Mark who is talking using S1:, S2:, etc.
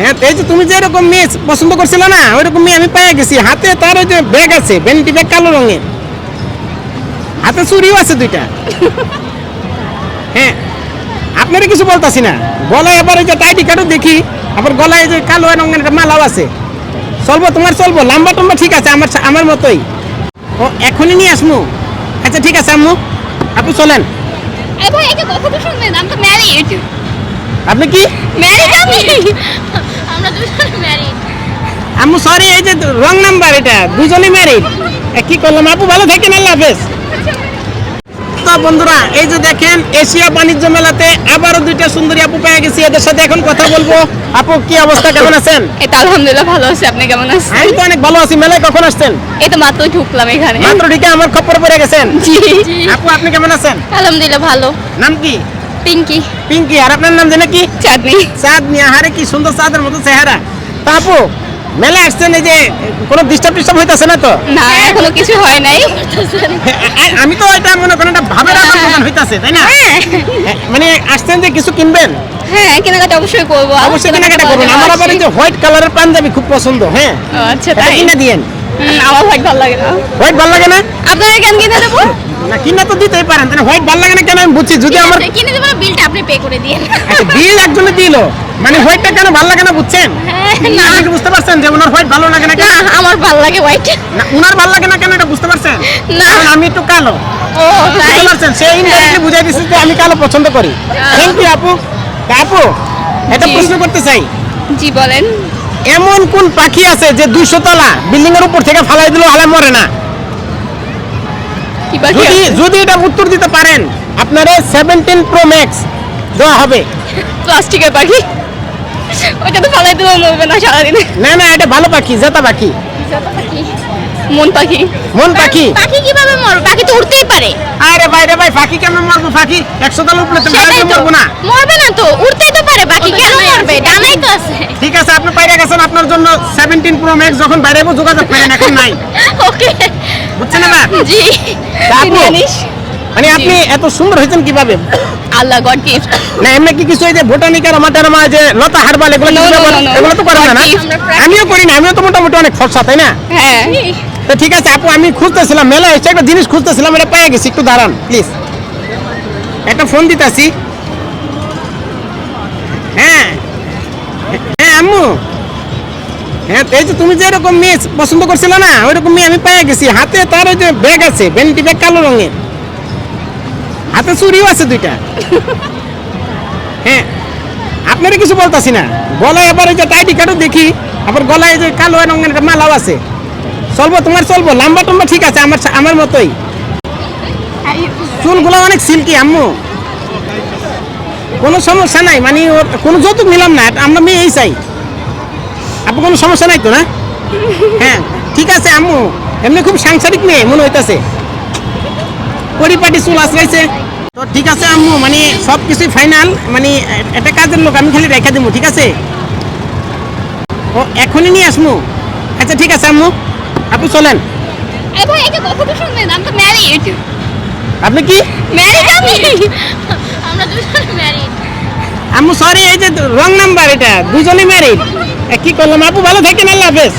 S1: হ্যাঁ এই যে তুমি যে এরকম মেয়ে পছন্দ করছিলে না ওইরকম মেয়ে আমি পেয়ে গেছি। হাতে তার ওই যে ব্যাগ আছে ভ্যানিটি ব্যাগ কালো রঙের। হাতে চুরিও আছে দুইটা। হ্যাঁ আপনারা কিছু বলতাছি না। গলায় আবার ওই যে টাইটি কাটও দেখি আবার গলায় যে কালো রঙের একটা মালাও আছে। চলবো তোমার চলবো লম্বা টম্বা ঠিক আছে আমার আমার মতোই। ও এখনই নিয়ে আসমু। আচ্ছা ঠিক আছে আম্মু। আপনি চলেন।
S2: ভাই একটা কথা তো শুনবেন আমি তো ম্যারিড
S1: আপনি কি?
S2: ম্যারিড আমি। আমরা দুজন ম্যারিড
S1: আম্মু সরি এই যে রং নাম্বার এটা। দুজনই ম্যারিড কি করলাম? আপু ভালো থাকেন আল্লাহ হাফেজ। তো বন্ধুরা এই যে দেখেন এশিয়া বাণিজ্য মেলাতে আবারও দুইটা সুন্দরী আপু পেয়ে গেছি। এদের সাথে এখন কথা বলব। আপু কি অবস্থা? কেমন আছেন?
S2: তো আলহামদুলিল্লাহ ভালো আছি। আপনি কেমন আছেন?
S1: আমি তো অনেক ভালো আছি। মেলায় কখন আসছেন?
S2: এই তো মাত্র ঢুকলাম এখানে।
S1: মাত্র ঢুকে আমার খপ্পর পড়ে গেছেন?
S2: জি।
S1: আপু আপনি কেমন আছেন?
S2: আলহামদুলিল্লাহ ভালো।
S1: নাম কি?
S2: পিঙ্কি।
S1: পিঙ্কি আর আপনার নাম জানে কি?
S2: চাঁদনি।
S1: চাঁদ নিয়ে হারে কি সুন্দর চাঁদের মতো চেহারা। তা আপু মেলা আসছেন এই যে কোনো ডিস্টার্ব টিস্টার্ব হইতাছে না তো?
S2: না এখনও কিছু হয় নাই।
S1: আমি তো এটা মনে করেন একটা ভাবের আমার মতন হইতাছে তাই না?
S2: হ্যাঁ।
S1: হ্যাঁ, মানে আসছেন যে কিছু কিনবেন?
S2: হ্যাঁ কেনাকাটা অবশ্যই করব।
S1: অবশ্যই কেনাকাটা করবেন। আমার আবার এই যে হোয়াইট কালারের পাঞ্জাবি খুব পছন্দ হ্যাঁ?
S2: আচ্ছা তাই?
S1: কিনে দিয়েন।
S2: আমার হোয়াইট ভালো লাগে না।
S1: হোয়াইট ভালো লাগে না?
S2: আপনাকে কেন কিনে দেবো?
S1: না কিনা তো দিতেই পারেন তাহলে হোয়াইট ভালো লাগে না কেন? আমি বুঝছি যদি আমার
S2: কিনে দেবো বিলটা আপনি পে করে দিন
S1: আচ্ছা বিল একজনে দিল। মানে হোয়াইটটা কেন ভালো লাগে না বুঝছেন?
S2: না।
S1: আপনি বুঝতে পারছেন যে ওনার হোয়াইট ভালো লাগে না কেন?
S2: আমার ভালো লাগে হোয়াইট
S1: না উনার ভালো লাগে না কেন এটা বুঝতে পারছেন?
S2: না।
S1: আমি একটু কালো।
S2: ও
S1: বুঝতে পারছেন? ইনডাইরেক্টলি বুঝাই দিচ্ছে যে আমি কালো পছন্দ করি। থ্যাংক ইউ আপু। আপু এটা প্রশ্ন করতে চাই।
S2: জি বলেন।
S1: এমন কোন পাখি আছে যে দুইশো তলা বিল্ডিং এর উপর থেকে ফালাই দিলেও হালা মরে না? যদি যদি এটা উত্তর দিতে পারেন আপনারা সেভেন্টিন প্রো ম্যাক্স দেওয়া হবে।
S2: প্লাস্টিকের পাখি? ওইটা তো ফালাই দিলেও মরবে না সারাদিনে।
S1: না না এটা ভালো পাখি জেতা পাখি।
S2: মন পাখি।
S1: মন পাখি
S2: পাখি? কীভাবে মরবে? পাখি তো উড়তেই পারে।
S1: আরে ভাই রে ভাই পাখি কেমন মারবো? পাখি একশো তলা উপরে তো ভাই
S2: তো।
S1: না।
S2: মরবে না তো উড়তেই তো পারে। পাখি কেন মরবে? ডানাই তো আছে।
S1: ঠিক আছে আপনি বাইরে গেছেন আপনার জন্য সেভেন্টিন প্রো ম্যাক্স যখন বাইরে যাব যোগাযোগ করেন এখন নাই।
S2: ওকে
S1: বুঝছেন এবার
S2: জি।
S1: মানে আপনি এত সুন্দর হয়েছেন কীভাবে?
S2: আল্লাহ গড গিফট।
S1: না এমনি কি কিছু এই যে বোটানিকার মাটারমা যে লতা হারবাল এগুলো. এগুলো তো করেন না? না আমিও করি না আমিও তো মোটামুটি অনেক ফর্সা তাই না?
S2: হ্যাঁ।
S1: তো ঠিক আছে আপু আমি খুঁজতেছিলাম মেলা এসে একটা জিনিস খুঁজতেছিলাম এটা পেয়ে গেছি একটু দাঁড়ান প্লিজ একটা ফোন দিতেছি। হ্যাঁ। হ্যাঁ আম্মু। হ্যাঁ এই যে তুমি যে এরকম মেয়ে পছন্দ করছিলে না ওইরকম মেয়ে আমি পেয়ে গেছি। হাতে তার ওই যে ব্যাগ আছে ভ্যানিটি ব্যাগ কালো রঙের। হাতে চুরিও আছে দুইটা। হ্যাঁ আপনারা কিছু বলতাছি না। গলায় আবার এই যে টাইটি কাটও দেখি আবার গলায় যে কালো রঙের মালাও আছে। চলবো তোমার চলবো লম্বা টম্বা ঠিক আছে আমার আমার মতোই। চুলগুলো অনেক সিল্কি আম্মু। কোনো সমস্যা নাই মানে ওর কোনো যৌতুক নিলাম না আমরা মেয়েই চাই। আপু কোনো সমস্যা নাই তো না? হ্যাঁ ঠিক আছে আম্মু। এমনি খুব সাংসারিক মেয়ে মনে হইতাছে। পরিপাটি চুল আশ্রাইছে তো ঠিক আছে আম্মু মানে সব কিছুই ফাইনাল। মানে একটা কাজের লোক আমি খালি রেখে দেবো ঠিক আছে? ও এখনই নিয়ে আসমু? আচ্ছা ঠিক আছে আম্মু। আপু চলেন।
S2: ভাই একটা কথা তো শুনবেন আমি তো ম্যারিড
S1: আপনি কি?
S2: ম্যারিড আমি। আমরা দুজন ম্যারিড
S1: আম্মু সরি এই যে রং নাম্বার এটা দুজনই ম্যারিড কি করলাম আপু? ভালো থাকেন আল্লাহ হাফেজ।